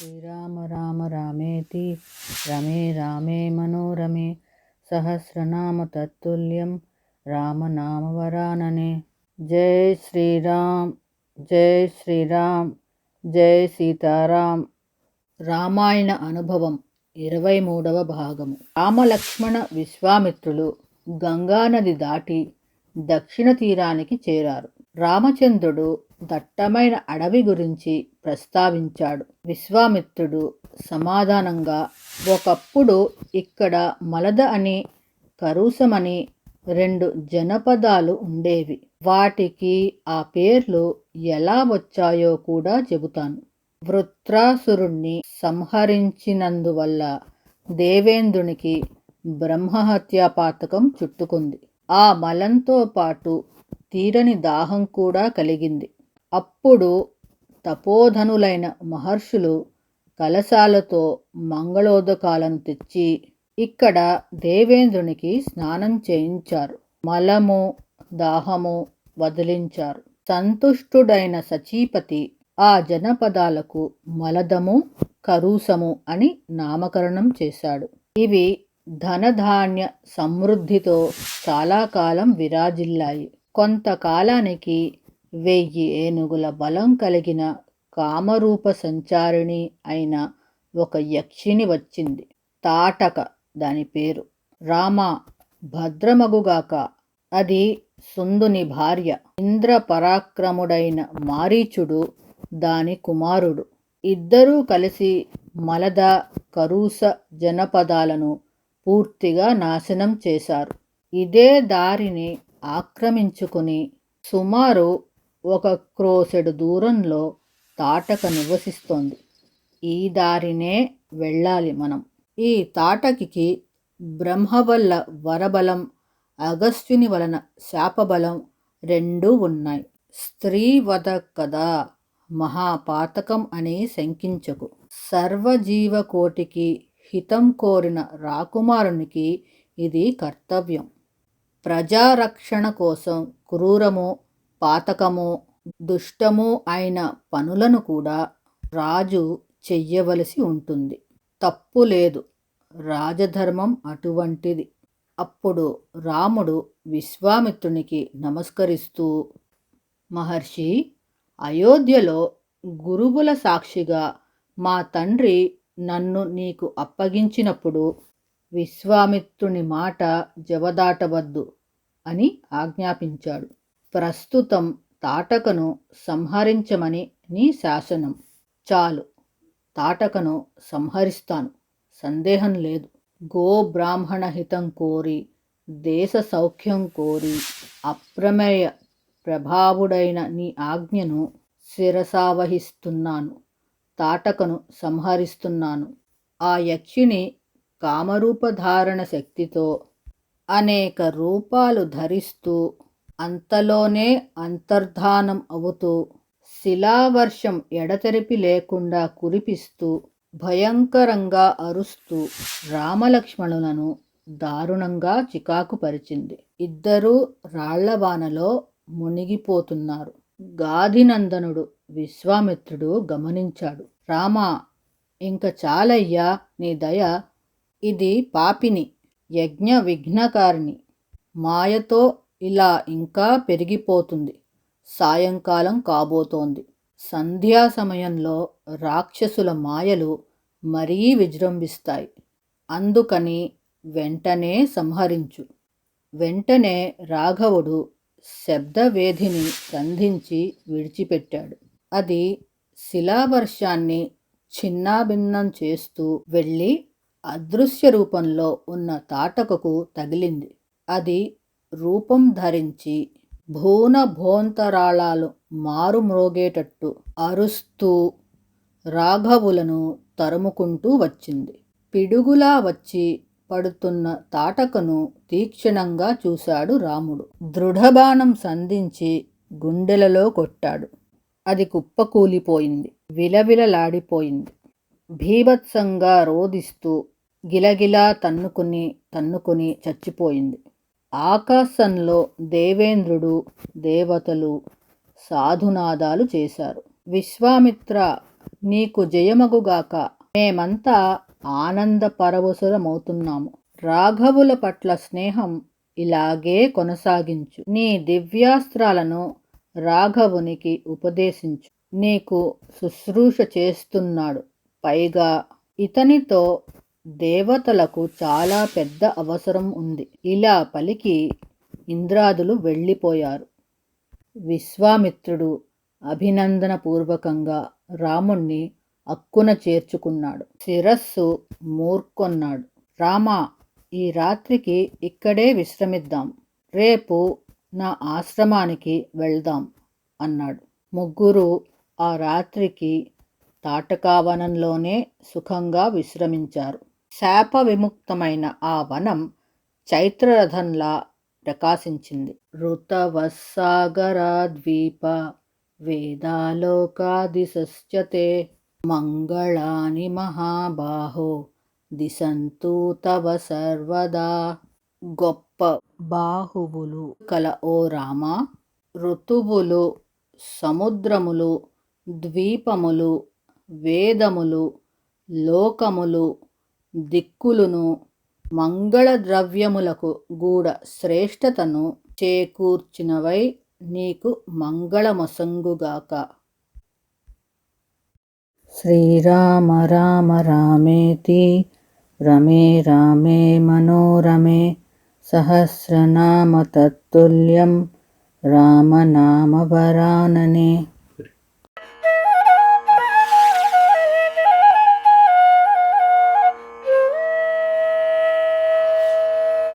శ్రీరామ రామ రామేతి రమే రామే మనోరమే సహస్రనామ తత్తుల్యం రామనామవరాననే జై శ్రీరామ్ జై శ్రీరామ్ జై సీతారాం రామాయణ అనుభవం ఇరవై మూడవ భాగము. రామలక్ష్మణ విశ్వామిత్రులు గంగానది దాటి దక్షిణ తీరానికి చేరారు. రామచంద్రుడు దట్టమైన అడవి గురించి ప్రస్తావించాడు. విశ్వామిత్రుడు సమాధానంగా ఒకప్పుడు ఇక్కడ మలద అని కరుసమని రెండు జనపదాలు ఉండేవి. వాటికి ఆ పేర్లు ఎలా వచ్చాయో కూడా చెబుతాను. వృత్రాసురుణ్ణి సంహరించినందువల్ల దేవేంద్రునికి బ్రహ్మహత్యా పాతకం చుట్టుకుంది. ఆ మలంతో పాటు తీరని దాహం కూడా కలిగింది. అప్పుడు తపోధనులైన మహర్షులు కలశాలతో మంగళోదకాలను తెచ్చి ఇక్కడ దేవేంద్రునికి స్నానం చేయించారు. మలము దాహము వదిలించారు. సంతుష్టుడైన సచీపతి ఆ జనపదాలకు మలదము కరూసము అని నామకరణం చేశాడు. ఇవి ధనధాన్య సమృద్ధితో చాలా కాలం విరాజిల్లాయి. కొంతకాలానికి వెయ్యి ఏనుగుల బలం కలిగిన కామరూప సంచారిణి అయిన ఒక యక్షిని వచ్చింది. తాటక దాని పేరు. రామ భద్రమగుగాక. అది సుందుని భార్య. ఇంద్ర పరాక్రముడైన మారీచుడు దాని కుమారుడు. ఇద్దరూ కలిసి మలద కరూస జనపదాలను పూర్తిగా నాశనం చేశారు. ఇదే దారిని ఆక్రమించుకుని సుమారు ఒక క్రోసెడు దూరంలో తాటక నివసిస్తోంది. ఈ దారినే వెళ్ళాలి మనం. ఈ తాటకికి బ్రహ్మ వల్ల వరబలం అగస్త్యుని వలన శాపబలం రెండూ ఉన్నాయి. స్త్రీ వద కదా మహాపాతకం అని శంకించకు. సర్వజీవకోటికి హితం కోరిన రాకుమారునికి ఇది కర్తవ్యం. ప్రజారక్షణ కోసం క్రూరము పాతకము దుష్టము అయిన పనులను కూడా రాజు చెయ్యవలసి ఉంటుంది. తప్పు లేదు. రాజధర్మం అటువంటిది. అప్పుడు రాముడు విశ్వామిత్రునికి నమస్కరిస్తూ మహర్షి అయోధ్యలో గురువుల సాక్షిగా మా తండ్రి నన్ను నీకు అప్పగించినప్పుడు విశ్వామిత్రుని మాట జవదాటవద్దు. అని ఆజ్ఞాపించాడు. ప్రస్తుతం తాటకను సంహరించమని నీ శాసనం. చాలు తాటకను సంహరిస్తాను. సందేహం లేదు. గో బ్రాహ్మణ హితం కోరి దేశ సౌఖ్యం కోరి అప్రమేయ ప్రభావుడైన నీ ఆజ్ఞను శిరసావహిస్తున్నాను. తాటకను సంహరిస్తున్నాను. ఆ యక్షిని కామరూపధారణ శక్తితో అనేక రూపాలు ధరిస్తూ అంతలోనే అంతర్ధానం అవుతూ శిలావర్షం ఎడతెరిపి లేకుండా కురిపిస్తూ భయంకరంగా అరుస్తూ రామలక్ష్మణులను దారుణంగా చికాకు పరిచింది ఇద్దరూ రాళ్ళవానలో మునిగిపోతున్నారు. గాధినందనుడు విశ్వామిత్రుడు గమనించాడు. రామా ఇంక చాలయ్యా నీ దయ ఇది పాపిని. యజ్ఞ విఘ్నకారిణి మాయతో ఇలా ఇంకా పెరిగిపోతుంది. సాయంకాలం కాబోతోంది. సంధ్యా సమయంలో రాక్షసుల మాయలు మరీ విజృంభిస్తాయి. అందుకని వెంటనే సంహరించు. వెంటనే రాఘవుడు శబ్దవేధిని సంధించి విడిచిపెట్టాడు. అది శిలావర్షాన్ని చిన్నాభిన్నం చేస్తూ వెళ్ళి అదృశ్య రూపంలో ఉన్న తాటకకు తగిలింది. అది రూపం ధరించి భూన భోంతరాళాలు మారుమ్రోగేటట్టు అరుస్తూ రాఘవులను తరుముకుంటూ వచ్చింది. పిడుగులా వచ్చి పడుతున్న తాటకను తీక్షణంగా చూశాడు రాముడు. దృఢబాణం సంధించి గుండెలలో కొట్టాడు. అది కుప్పకూలిపోయింది. విలవిలలాడిపోయింది. భీభత్సంగా రోదిస్తూ గిలగిలా తన్నుకుని తన్నుకుని చచ్చిపోయింది. ఆకాశంలో దేవేంద్రుడు దేవతలు సాధునాదాలు చేశారు. విశ్వామిత్ర నీకు జయమగుగాక మేమంతా ఆనంద పరవశులమవుతున్నాము. రాఘవుల పట్ల స్నేహం ఇలాగే కొనసాగించు. నీ దివ్యాస్త్రాలను రాఘవునికి ఉపదేశించు. నీకు శుశ్రూష చేస్తున్నాడు. పైగా ఇతనితో దేవతలకు చాలా పెద్ద అవసరం ఉంది. ఇలా పలికి ఇంద్రాదులు వెళ్ళిపోయారు. విశ్వామిత్రుడు అభినందనపూర్వకంగా రాముణ్ణి అక్కున చేర్చుకున్నాడు. శిరస్సు మూర్కొన్నాడు. రామా ఈ రాత్రికి ఇక్కడే విశ్రమిద్దాం. రేపు నా ఆశ్రమానికి వెళ్దాం అన్నాడు. ముగ్గురు ఆ రాత్రికి తాటకావనంలోనే సుఖంగా విశ్రమించారు. శాప విముక్తమైన ఆ వనం చైత్రరథంలా ప్రకాశించింది. ఋతవస్సాగరాద్వీప వేదాలోకాదిశశ్చతే మంగళాని మహాబాహో దిశంతూ తవ సర్వదా గొప్ప బాహువులు కల ఓ రామ ఋతువులు సముద్రములు ద్వీపములు వేదములు లోకములు దిక్కులును మంగళ ద్రవ్యములకు గూడ శ్రేష్టతను చేకూర్చినవై నీకు మంగళమొసంగుగాక. శ్రీరామ రామ రామేతి రమే రామే మనోరమే సహస్రనామ తత్తుల్యం రామనామ వరాననే.